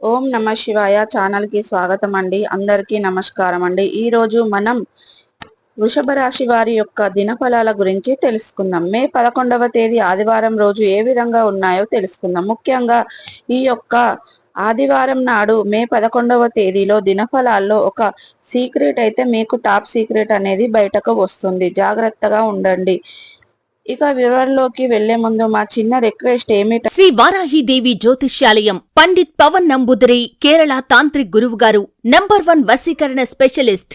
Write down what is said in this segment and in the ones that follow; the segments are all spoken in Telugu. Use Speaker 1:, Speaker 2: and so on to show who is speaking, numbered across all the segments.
Speaker 1: ఓం నమ శివాయ ఛానల్కి స్వాగతం అండి. అందరికీ నమస్కారం అండి. ఈ రోజు మనం వృషభ రాశి వారి యొక్క దినఫలాల గురించి తెలుసుకుందాం. మే పదకొండవ తేదీ ఆదివారం రోజు ఏ విధంగా ఉన్నాయో తెలుసుకుందాం. ముఖ్యంగా ఈ యొక్క ఆదివారం నాడు మే పదకొండవ తేదీలో దినఫలాల్లో ఒక సీక్రెట్ అయితే మీకు టాప్ సీక్రెట్ అనేది బయటకు వస్తుంది. జాగ్రత్తగా ఉండండి. ఇక వివరాల్లోకి వెళ్ళే ముందు మా చిన్న రిక్వెస్ట్ ఏమిటి
Speaker 2: శ్రీ వారాహిదేవి జ్యోతిష్యాలయం పండిత్ పవన్ నంబుదరి కేరళ తాంత్రిక్ గురువు గారు నంబర్ వన్ వసీకరణ స్పెషలిస్ట్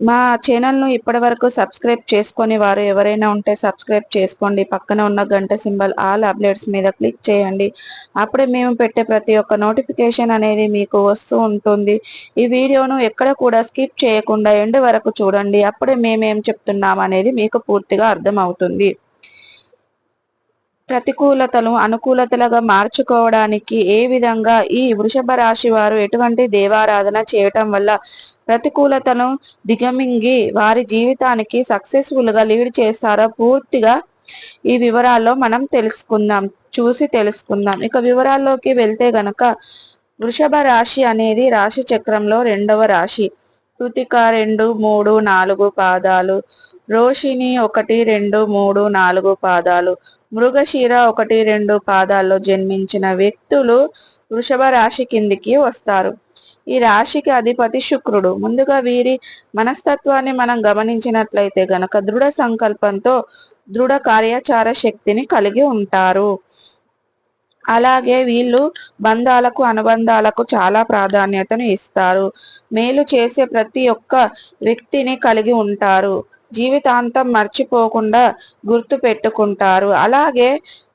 Speaker 1: మా ఛానల్ను ఇప్పటి వరకు సబ్స్క్రైబ్ చేసుకొని వారు ఎవరైనా ఉంటే సబ్స్క్రైబ్ చేసుకోండి. పక్కన ఉన్న గంట సింబల్ ఆల్ అప్డేట్స్ మీద క్లిక్ చేయండి. అప్పుడే మేము పెట్టే ప్రతి ఒక్క నోటిఫికేషన్ అనేది మీకు వస్తూ ఉంటుంది. ఈ వీడియోను ఎక్కడ కూడా స్కిప్ చేయకుండా ఎండ్ వరకు చూడండి. అప్పుడే మేమేం చెప్తున్నాం అనేది మీకు పూర్తిగా అర్థం అవుతుంది ప్రతికూలతలు అనుకూలతలుగా మార్చుకోవడానికి ఏ విధంగా ఈ వృషభ రాశి వారు ఎటువంటి దేవారాధన చేయటం వల్ల ప్రతికూలతను దిగమింగి వారి జీవితానికి సక్సెస్ఫుల్గా లీడ్ చేస్తారో పూర్తిగా ఈ వివరాల్లో మనం తెలుసుకుందాం చూసి తెలుసుకుందాం. ఇక వివరాల్లోకి వెళ్తే గనక వృషభ రాశి అనేది రాశి చక్రంలో రెండవ రాశి. కృతిక రెండు మూడు నాలుగు పాదాలు. రోషిణి ఒకటి రెండు మూడు నాలుగు పాదాలు. మృగశీర ఒకటి రెండు పాదాల్లో జన్మించిన వ్యక్తులు వృషభ రాశి కిందికి వస్తారు. ఈ రాశికి అధిపతి శుక్రుడు. ముందుగా వీరి మనస్తత్వాన్ని మనం గమనించినట్లయితే గనక దృఢ సంకల్పంతో దృఢ కార్యాచార శక్తిని కలిగి ఉంటారు. అలాగే వీళ్ళు బంధాలకు అనుబంధాలకు చాలా ప్రాధాన్యతను ఇస్తారు. మేలు చేసే ప్రతి ఒక్క వ్యక్తిని కలిగి ఉంటారు. జీవితాంతం మర్చిపోకుండా గుర్తు పెట్టుకుంటారు అలాగే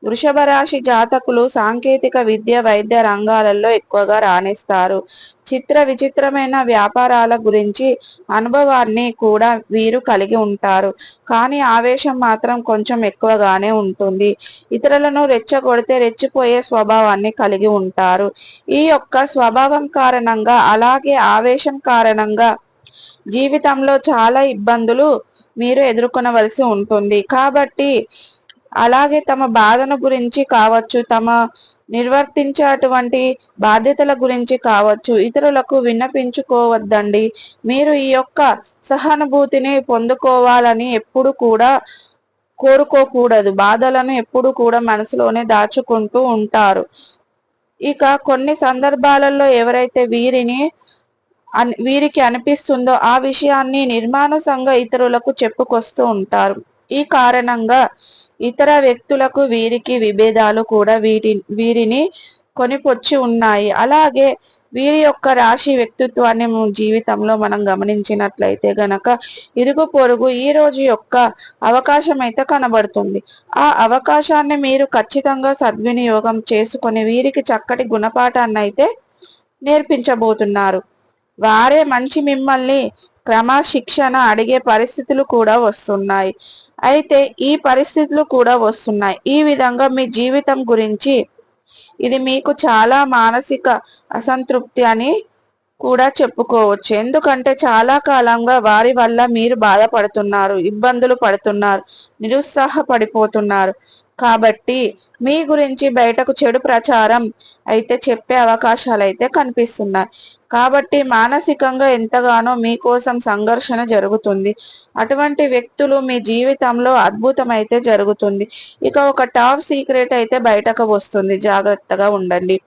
Speaker 1: వృషభ రాశి జాతకులు సాంకేతిక విద్య వైద్య రంగాలలో ఎక్కువగా రాణిస్తారు. చిత్ర విచిత్రమైన వ్యాపారాల గురించి అనుభవాన్ని కూడా వీరు కలిగి ఉంటారు. కానీ ఆవేశం మాత్రం కొంచెం ఎక్కువగానే ఉంటుంది. ఇతరులను రెచ్చగొడితే రెచ్చిపోయే స్వభావాన్ని కలిగి ఉంటారు. ఈ యొక్క స్వభావం కారణంగా అలాగే ఆవేశం కారణంగా జీవితంలో చాలా ఇబ్బందులు మీరు ఎదుర్కొనవలసి ఉంటుంది. కాబట్టి అలాగే తమ బాధను గురించి కావచ్చు తమ నిర్వర్తించేటువంటి బాధ్యతల గురించి కావచ్చు ఇతరులకు విన్నపించుకోవద్దండి. మీరు ఈ యొక్క సహానుభూతిని పొందుకోవాలని ఎప్పుడు కూడా కోరుకోకూడదు. బాధలను ఎప్పుడు కూడా మనసులోనే దాచుకుంటూ ఉంటారు. ఇక కొన్ని సందర్భాలలో ఎవరైతే వీరిని వీరికి అనిపిస్తుందో ఆ విషయాన్ని నిర్మానుసంగా ఇతరులకు చెప్పుకొస్తూ ఉంటారు. ఈ కారణంగా ఇతర వ్యక్తులకు వీరికి విభేదాలు కూడా వీటి వీరిని కొనిపొచ్చి ఉన్నాయి. అలాగే వీరి యొక్క రాశి వ్యక్తిత్వాన్ని జీవితంలో మనం గమనించినట్లయితే గనక ఇరుగు పొరుగు ఈ రోజు యొక్క అవకాశం అయితే కనబడుతుంది. ఆ అవకాశాన్ని మీరు ఖచ్చితంగా సద్వినియోగం చేసుకొని వీరికి చక్కటి గుణపాఠాన్ని అయితే నేర్పించబోతున్నారు. వారే మంచి మిమ్మల్ని క్రమశిక్షణ అడిగే పరిస్థితులు కూడా వస్తున్నాయి. అయితే ఈ పరిస్థితులు కూడా వస్తున్నాయి. ఈ విధంగా మీ జీవితం గురించి ఇది మీకు చాలా మానసిక అసంతృప్తి అని కూడా చెప్పుకోవచ్చు. ఎందుకంటే చాలా కాలంగా వారి వల్ల మీరు బాధపడుతున్నారు ఇబ్బందులు పడుతున్నారు నిరుత్సాహపడిపోతున్నారు. కాబట్టి మీ గురించి బయటకు చెడు ప్రచారం అయితే చెప్పే అవకాశాలు అయితే కనిపిస్తున్నాయి. కాబట్టి మానసికంగా ఎంతగానో మీకోసం సంఘర్షణ జరుగుతుంది. అటువంటి వ్యక్తులు మీ జీవితంలో అద్భుతం అయితే జరుగుతుంది. ఇక ఒక టాప్ సీక్రెట్ అయితే బయటకు వస్తుంది. జాగ్రత్తగా ఉండండి.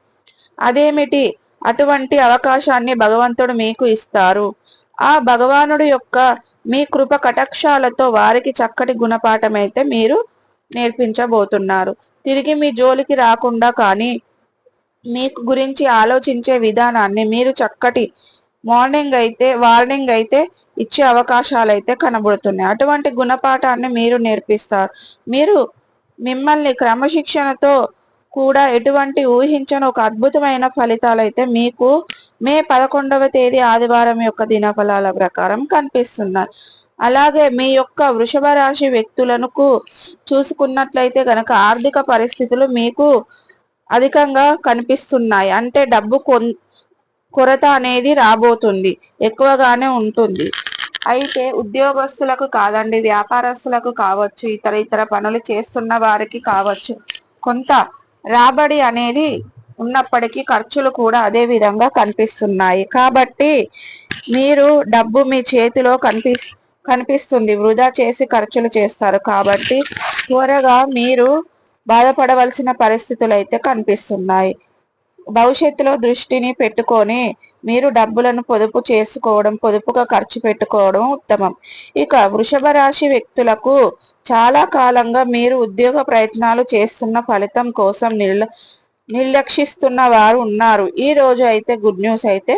Speaker 1: అదేమిటి? అటువంటి అవకాశాన్ని భగవంతుడు మీకు ఇస్తారు. ఆ భగవానుడు యొక్క మీ కృప కటాక్షాలతో వారికి చక్కటి గుణపాఠం అయితే మీరు నేర్పించబోతున్నారు. తిరిగి మీ జోలికి రాకుండా కానీ మీకు గురించి ఆలోచించే విధానాన్ని మీరు చక్కటి మార్నింగ్ అయితే వార్నింగ్ అయితే ఇచ్చే అవకాశాలు అయితే కనబడుతున్నాయి. అటువంటి గుణపాఠాన్ని మీరు నేర్పిస్తారు. మీరు మిమ్మల్ని క్రమశిక్షణతో కూడా ఎటువంటి ఊహించని ఒక అద్భుతమైన ఫలితాలు అయితే మీకు మే పదకొండవ తేదీ ఆదివారం యొక్క దినఫలాల ప్రకారం కనిపిస్తున్నాయి. అలాగే మీ యొక్క వృషభ రాశి వ్యక్తులకు చూసుకున్నట్లయితే గనక ఆర్థిక పరిస్థితులు మీకు అధికంగా కనిపిస్తున్నాయి. అంటే డబ్బు కొన్ కొరత అనేది రాబోతుంది. ఎక్కువగానే ఉంటుంది. అయితే ఉద్యోగస్తులకు కాదండి వ్యాపారస్తులకు కావచ్చు ఇతర ఇతర పనులు చేస్తున్న వారికి కావచ్చు. కొంత రాబడి అనేది ఉన్నప్పటికీ ఖర్చులు కూడా అదే విధంగా కనిపిస్తున్నాయి. కాబట్టి మీరు డబ్బు మీ చేతిలో కనిపి కనిపిస్తుంది. వృధా చేసి ఖర్చులు చేస్తారు. కాబట్టి త్వరగా మీరు బాధపడవలసిన పరిస్థితులు అయితే కనిపిస్తున్నాయి. భవిష్యత్తులో దృష్టిని పెట్టుకొని మీరు డబ్బులను పొదుపు చేసుకోవడం పొదుపుగా ఖర్చు పెట్టుకోవడం ఉత్తమం. ఇక వృషభ రాశి వ్యక్తులకు చాలా కాలంగా మీరు ఉద్యోగ ప్రయత్నాలు చేస్తున్న ఫలితం కోసం నిర్ల నిర్లక్షిస్తున్న వారు ఉన్నారు. ఈ రోజు అయితే గుడ్ న్యూస్ అయితే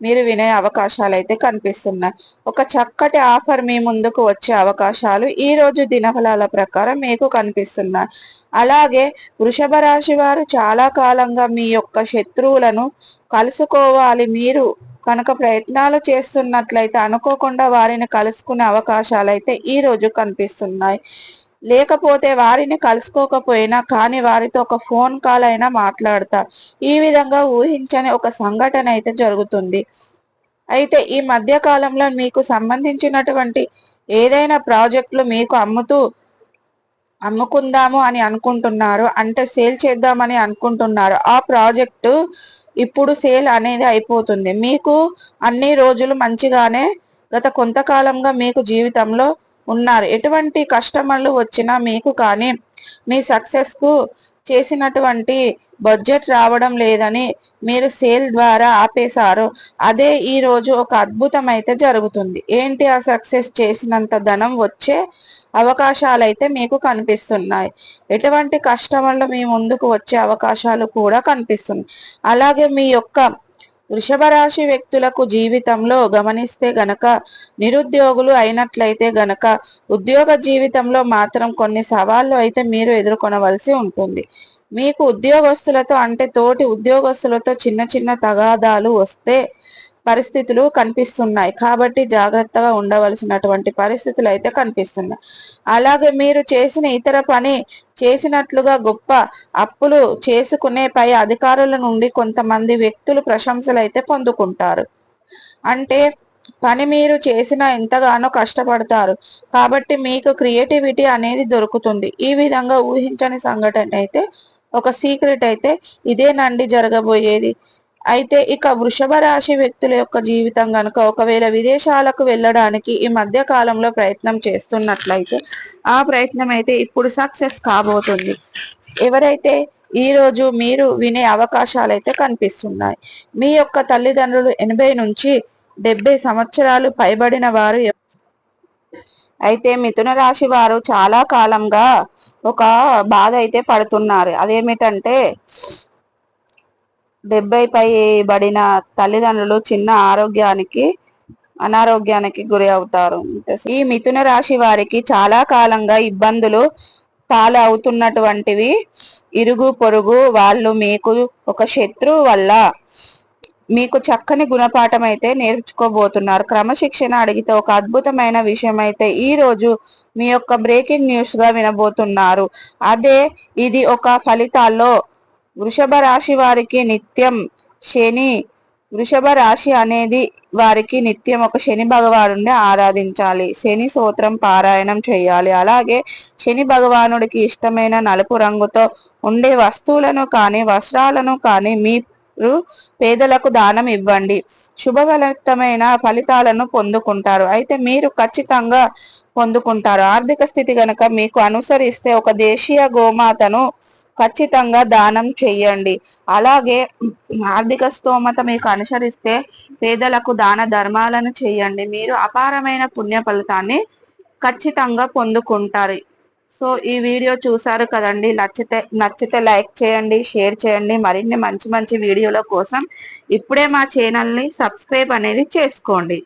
Speaker 1: మీరు వినే అవకాశాలు అయితే కనిపిస్తున్నాయి. ఒక చక్కటి ఆఫర్ మీ ముందుకు వచ్చే అవకాశాలు ఈ రోజు దినఫలాల ప్రకారం మీకు కనిపిస్తున్నాయి. అలాగే వృషభ రాశి వారు చాలా కాలంగా మీ యొక్క శత్రువులను కలుసుకోవాలి. మీరు కనుక ప్రయత్నాలు చేస్తున్నట్లయితే అనుకోకుండా వారిని కలుసుకునే అవకాశాలు అయితే ఈ రోజు కనిపిస్తున్నాయి. లేకపోతే వారిని కలుసుకోకపోయినా కానీ వారితో ఒక ఫోన్ కాల్ అయినా మాట్లాడతారు ఈ విధంగా ఊహించని ఒక సంఘటన అయితే జరుగుతుంది. అయితే ఈ మధ్య కాలంలో మీకు సంబంధించినటువంటి ఏదైనా ప్రాజెక్టులు మీకు అమ్ముతూ అమ్ముకుందాము అని అనుకుంటున్నారు అంటే సేల్ చేద్దామని అనుకుంటున్నారు ఆ ప్రాజెక్టు ఇప్పుడు సేల్ అనేది అయిపోతుంది. మీకు అన్ని రోజులు మంచిగానే గత కొంతకాలంగా మీకు జీవితంలో ఉన్నారు. ఎటువంటి కస్టమర్లు వచ్చినా మీకు కానీ మీ సక్సెస్కు చేసినటువంటి బడ్జెట్ రావడం లేదని మీరు సేల్ ద్వారా ఆపేశారు. అదే ఈ రోజు ఒక అద్భుతం అయితే జరుగుతుంది. ఏంటి ఆ సక్సెస్ చేసినంత ధనం వచ్చే అవకాశాలు అయితే మీకు కనిపిస్తున్నాయి. ఎటువంటి కస్టమర్లు మీ ముందుకు వచ్చే అవకాశాలు కూడా కనిపిస్తున్నాయి. అలాగే మీ యొక్క వృషభ రాశి వ్యక్తులకు జీవితంలో గమనిస్తే గనక నిరుద్యోగులు అయినట్లయితే గనక ఉద్యోగ జీవితంలో మాత్రం కొన్ని సవాళ్ళు అయితే మీరు ఎదుర్కొనవలసి ఉంటుంది. మీకు ఉద్యోగస్తులతో అంటే తోటి ఉద్యోగస్తులతో చిన్న చిన్న తగాదాలు వస్తే పరిస్థితులు కనిపిస్తున్నాయి. కాబట్టి జాగ్రత్తగా ఉండవలసినటువంటి పరిస్థితులు అయితే కనిపిస్తున్నాయి. అలాగే మీరు చేసిన ఇతర పని చేసినట్లుగా గొప్ప అప్పులు చేసుకునే పై అధికారుల నుండి కొంతమంది వ్యక్తులు ప్రశంసలు అయితే పొందుకుంటారు. అంటే పని మీరు చేసిన ఎంతగానో కష్టపడతారు. కాబట్టి మీకు క్రియేటివిటీ అనేది దొరుకుతుంది. ఈ విధంగా ఊహించని సంఘటన అయితే ఒక సీక్రెట్ అయితే ఇదేనండి జరగబోయేది. అయితే ఇక వృషభ రాశి వ్యక్తుల యొక్క జీవితం గనుక ఒకవేళ విదేశాలకు వెళ్ళడానికి ఈ మధ్య కాలంలో ప్రయత్నం చేస్తున్నట్లయితే ఆ ప్రయత్నం అయితే ఇప్పుడు సక్సెస్ కాబోతుంది. ఎవరైతే ఈ రోజు మీరు వినే అవకాశాలు అయితే కనిపిస్తున్నాయి. మీ యొక్క తల్లిదండ్రులు ఎనభై నుంచి డెబ్బై సంవత్సరాలు పైబడిన వారు అయితే మిథున రాశి వారు చాలా కాలంగా ఒక బాధ అయితే పడుతున్నారు. అదేమిటంటే డెబ్బై పై బడిన తల్లిదండ్రులు చిన్న ఆరోగ్యానికి అనారోగ్యానికి గురి అవుతారు. ఈ మిథున రాశి వారికి చాలా కాలంగా ఇబ్బందులు పాలు అవుతున్నటువంటివి ఇరుగు పొరుగు వాళ్ళు మీకు ఒక శత్రువు వల్ల మీకు చక్కని గుణపాఠం అయితే నేర్చుకోబోతున్నారు. క్రమశిక్షణ అడిగితే ఒక అద్భుతమైన విషయం అయితే ఈ రోజు మీ యొక్క బ్రేకింగ్ న్యూస్గా వినబోతున్నారు. అదే ఇది ఒక ఫలితాల్లో వృషభ రాశి వారికి నిత్యం శని వృషభ రాశి అనేది వారికి నిత్యం ఒక శని భగవానుడిని ఆరాధించాలి. శని సూత్రం పారాయణం చేయాలి. అలాగే శని భగవానుడికి ఇష్టమైన నలుపు రంగుతో ఉండే వస్తువులను కానీ వస్త్రాలను కానీ మీరు పేదలకు దానం ఇవ్వండి. శుభఫలితమైన ఫలితాలను పొందుకుంటారు. అయితే మీరు ఖచ్చితంగా పొందుకుంటారు. ఆర్థిక స్థితి గనక మీకు అనుసరిస్తే ఒక దేశీయ గోమాతను ఖచ్చితంగా దానం చెయ్యండి అలాగే ఆర్థిక స్తోమత మీకు అనుసరిస్తే పేదలకు దాన ధర్మాలను చెయ్యండి మీరు అపారమైన పుణ్య ఫలితాన్ని ఖచ్చితంగా పొందుకుంటారు. సో ఈ వీడియో చూసారు కదండి. నచ్చితే నచ్చితే లైక్ చేయండి షేర్ చేయండి. మరిన్ని మంచి మంచి వీడియోల కోసం ఇప్పుడే మా ఛానల్ని సబ్స్క్రైబ్ అనేది చేసుకోండి.